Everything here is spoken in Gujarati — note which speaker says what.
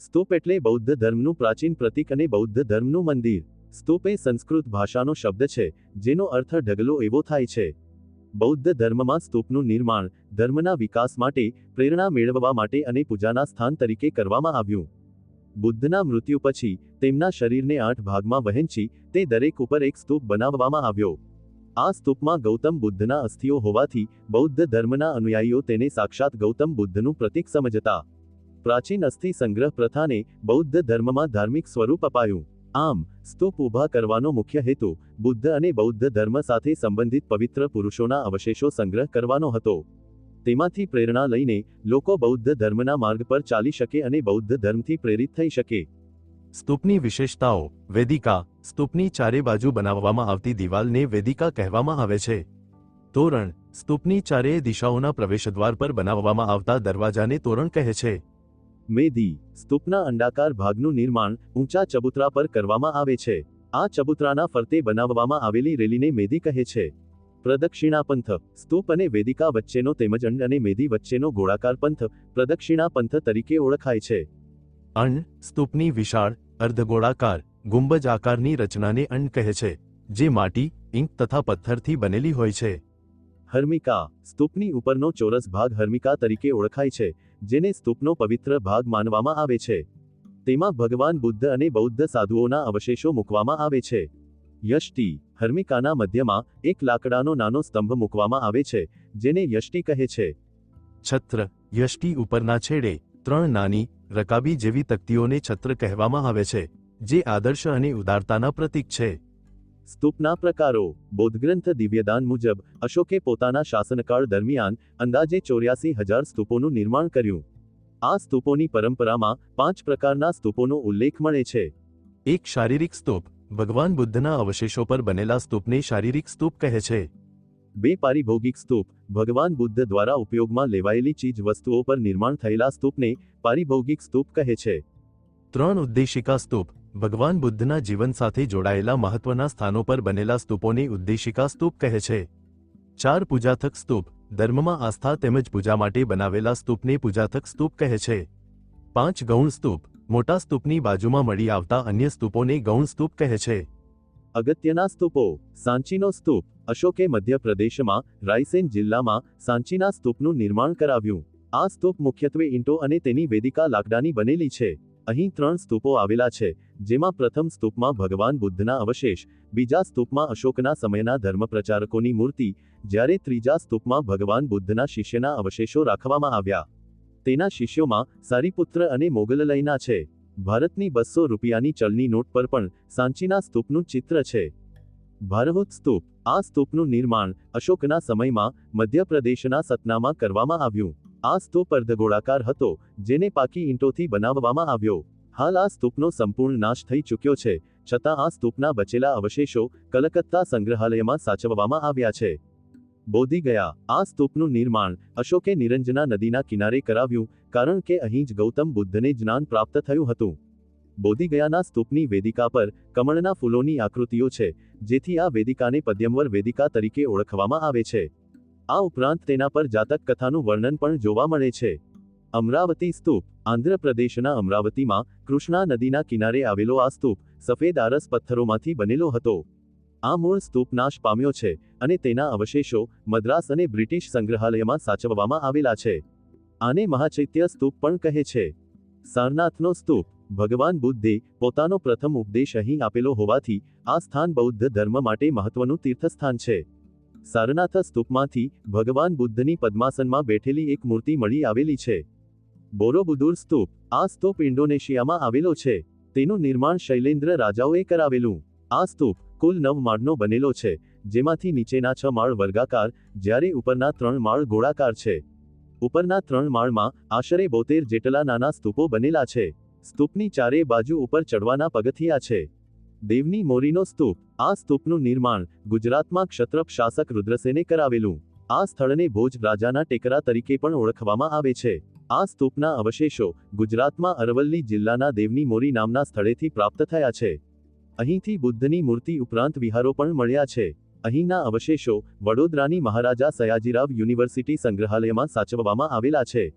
Speaker 1: સ્તૂપ એટલે બૌદ્ધ ધર્મનું પ્રાચીન પ્રતીક અને બૌદ્ધ ધર્મનું મંદિર. સ્તૂપ એ સંસ્કૃત ભાષાનો શબ્દ છે, જેનો અર્થ ઢગલો એવો થાય છે. બૌદ્ધ ધર્મમાં સ્તૂપનું નિર્માણ, ધર્મના વિકાસ માટે, પ્રેરણા મેળવવા માટે અને પૂજાના સ્થાન તરીકે કરવામાં આવ્યું. બુદ્ધના મૃત્યુ પછી, તેમના શરીરને આઠ ભાગમાં વહેંચી, તે દરેક ઉપર એક સ્તૂપ બનાવવામાં આવ્યો. આ સ્તૂપમાં ગૌતમ બુદ્ધના અસ્થિઓ હોવાથી, બૌદ્ધ ધર્મના અનુયાયીઓ તેને સાક્ષાત ગૌતમ બુદ્ધનું પ્રતીક સમજતા. પ્રાચીન અસ્થિ સંગ્રહ પ્રથાને બૌદ્ધ ધર્મમાં ધાર્મિક સ્વરૂપ અપાયું. આમ, સ્તૂપ ઊભા કરવાનો મુખ્ય હેતુ બુદ્ધ અને બૌદ્ધ ધર્મ સાથે સંબંધિત પવિત્ર પુરુષોના અવશેષો સંગ્રહ કરવાનો હતો. તેમાંથી પ્રેરણા લઈને લોકો બૌદ્ધ ધર્મના માર્ગ પર ચાલી શકે અને બૌદ્ધ ધર્મથી પ્રેરિત થઈ શકે.
Speaker 2: સ્તૂપની વિશેષતાઓ, વેદિકા, સ્તૂપની ચારે બાજુ બનાવવામાં આવતી દિવાલને વેદિકા કહેવામાં આવે છે. તોરણ, સ્તૂપની ચારેય દિશાઓના પ્રવેશદ્વાર પર બનાવવામાં આવતા દરવાજાને તોરણ કહે છે.
Speaker 1: મેદી સ્તૂપના અંડાકાર ભાગનું નિર્માણ ઊંચા ચબૂતરા પર કરવામાં આવે છે. આ ચબૂતરાના ફરતે બનાવવામાં આવેલી રેલીને મેદી કહે છે. પ્રદક્ષિણા પંથ સ્તૂપ અને વેદિકા વચ્ચેનો તેમજ અંડ અને મેદી વચ્ચેનો ગોળાકાર પંથ પ્રદક્ષિણા પંથ તરીકે ઓળખાય છે.
Speaker 2: અંડ સ્તૂપની વિશાળ અર્ધગોળાકાર ગુંબજ આકારની રચનાને અંડ કહે છે જે માટી ઇંક તથા પથ્થરથી બનેલી હોય છે.
Speaker 1: હર્મિકા સ્તૂપની ઉપરનો ચોરસ ભાગ હર્મિકા તરીકે ઓળખાય છે. જેને સ્તૂપનો પવિત્ર ભાગ માનવામાં આવે છે. તેમાં ભગવાન બુદ્ધ અને બૌદ્ધ સાધુઓના અવશેષો મૂકવામાં આવે છે. યષ્ટિ, હર્મિકાના મધ્યમાં એક લાકડાનો નાનો સ્તંભ મૂકવામાં આવે છે, જેને યષ્ટિ કહે છે.
Speaker 2: છત્ર, યષ્ટિ ઉપરના છેડે ત્રણ નાની, રકાબી જેવી તકતીઓને છત્ર કહેવામાં આવે છે, જે આદર્શ અને ઉદારતાના પ્રતીક છે.
Speaker 1: સ્તૂપના પ્રકારો બોધગ્રંથ દિવ્યદાન મુજબ અશોકે પોતાના શાસનકાળ દરમિયાન અંદાજે ચોર્યાસી હજાર સ્તૂપોનું નિર્માણ કર્યું. આ સ્તૂપોની પરંપરામાં પાંચ પ્રકારના સ્તૂપોનો ઉલ્લેખ મળે છે.
Speaker 2: એક શારીરિક સ્તૂપ ભગવાન બુદ્ધના અવશેષો પર બનેલા સ્તૂપને શારીરિક સ્તૂપ કહે છે.
Speaker 1: બે પારિભોગિક સ્તૂપ ભગવાન બુદ્ધ દ્વારા ઉપયોગમાં લેવાયેલી ચીજ વસ્તુઓ પર નિર્માણ થયેલા સ્તૂપને પારિભોગિક સ્તૂપ કહે છે.
Speaker 2: ત્રણ ઉદ્દેશિકા સ્તૂપ ભગવાન બુદ્ધના જીવન સાથે જોડાયેલા મહત્વના સ્થાનો પર બનેલા સ્તૂપોને ઉદ્દેશિકા સ્તૂપ કહે છે. ચાર પૂજાથક સ્તૂપ, ધર્મમાં આસ્થા તેમજ પૂજા માટે બનાવેલા સ્તૂપને પૂજાથક સ્તૂપ કહે છે. પાંચ ગૌણ સ્તૂપ, મોટા સ્તૂપની બાજુમાં મળી આવતા અન્ય સ્તૂપોને ગૌણ સ્તૂપ કહે છે.
Speaker 1: અગત્યના સ્તૂપો, સાંચીનો સ્તૂપ, અશોકે મધ્યપ્રદેશમાં, રાયસેન જિલ્લામાં, સાંચીના સ્તૂપનું નિર્માણ કરાવ્યું. આ સ્તૂપ મુખ્યત્વે ઈંટો અને તેની વેદિકા લાકડાની બનેલી છે. અહીં ત્રણ સ્તૂપો આવેલા છે. જેમાં પ્રથમ સ્તૂપમાં ભગવાન બુદ્ધના અવશેષ, બીજા સ્તૂપમાં અશોકના સમયના ધર્મપ્રચારકોની મૂર્તિ, જ્યારે ત્રીજા સ્તૂપમાં ભગવાન બુદ્ધના શિષ્યના અવશેષો રાખવામાં આવ્યા. તેના શિષ્યોમાં સારીપુત્ર અને મોગલલયના છે. ભારતની બસો રૂપિયાની ચલની નોટ પર પણ સાંચીના સ્તૂપનું ચિત્ર છે. ભારહુત સ્તૂપ, આ સ્તૂપનું નિર્માણ અશોકના સમયમાં મધ્યપ્રદેશના સતનામાં કરવામાં આવ્યું. આ સ્તૂપ અર્ધગોળાકાર હતો, જેને પાકી ઈંટોથી બનાવવામાં આવ્યો. હાલ આ સ્તૂપનો સંપૂર્ણ નાશ થઈ ચૂક્યો છે, છતાં આ સ્તૂપના બચેલા અવશેષો કલકત્તા સંગ્રહાલયમાં સાચવવામાં આવ્યા છે. બોધી ગયા, આ સ્તૂપનું નિર્માણ અશોકે નિરંજના નદીના કિનારે કરાવ્યું, કારણ કે અહીં જ ગૌતમ બુદ્ધને જ્ઞાન પ્રાપ્ત થયું હતું. બોધિગયાના સ્તૂપની વેદિકા પર કમળના ફૂલોની આકૃતિઓ છે, જેથી આ વેદિકાને પદ્યમવર વેદિકા તરીકે ઓળખવામાં આવે છે. આ ઉપરાંત તેના પર જાતક કથાનું વર્ણન પણ જોવા મળે છે. અમરાવતી સ્તૂપ, આંધ્રપ્રદેશના અમરાવતીમાં કૃષ્ણા નદીના કિનારે આવેલો આ સ્તૂપ, સફેદ આરસ પથ્થરોમાંથી બનેલો હતો. આ મૂળ સ્તૂપ નાશ પામ્યો છે અને તેના અવશેષો મદ્રાસ અને બ્રિટિશ સંગ્રહાલયમાં સાચવવામાં આવેલા છે. આને મહાચૈત્ય સ્તૂપ પણ કહે છે. સારનાથનો સ્તૂપ, ભગવાન બુદ્ધે પોતાનો પ્રથમ ઉપદેશ અહીં આપેલો હોવાથી આ સ્થાન બૌદ્ધ ધર્મ માટે મહત્વનું તીર્થસ્થાન છે. સારનાથ સ્તૂપમાંથી ભગવાન બુદ્ધની પદ્માસનમાં બેઠેલી એક મૂર્તિ મળી આવેલી છે. બોરોબુદુર સ્તૂપ. આ સ્તૂપ ઇન્ડોનેશિયામાં આવેલો છે. તેનું નિર્માણ શૈલેન્દ્ર રાજાઓએ કરાવેલું. આ સ્તૂપ કુલ નવ માળનો બનેલો છે, જેમાંથી નીચેના છ માળ વર્ગાકાર, જ્યારે ઉપરના ત્રણ માળ ગોળાકાર છે. ઉપરના ત્રણ માળમાં આશરે બોતેર જેટલા નાના સ્તૂપો બનેલા છે. સ્તૂપની ચારે બાજુ ઉપર ચડવાના પગથિયા છે. દેવની મોરીનો સ્તૂપ. આ સ્તૂપનું નિર્માણ ગુજરાતમાં ક્ષત્રપ શાસક રુદ્રસેને કરાવેલું. આ સ્થળને ભોજ રાજાના ટેકરા તરીકે પણ ઓળખવામાં આવે છે. આ સ્તૂપના અવશેષો ગુજરાતમાં અરવલ્લી જિલ્લાના દેવની મોરી નામના સ્થળેથી પ્રાપ્ત થયા છે. અહીંથી બુદ્ધની મૂર્તિ ઉપરાંત વિહારો પણ મળ્યા છે. અહીંના અવશેષો વડોદરાની મહારાજા સયાજીરાવ યુનિવર્સિટી સંગ્રહાલયમાં સાચવવામાં આવેલા છે.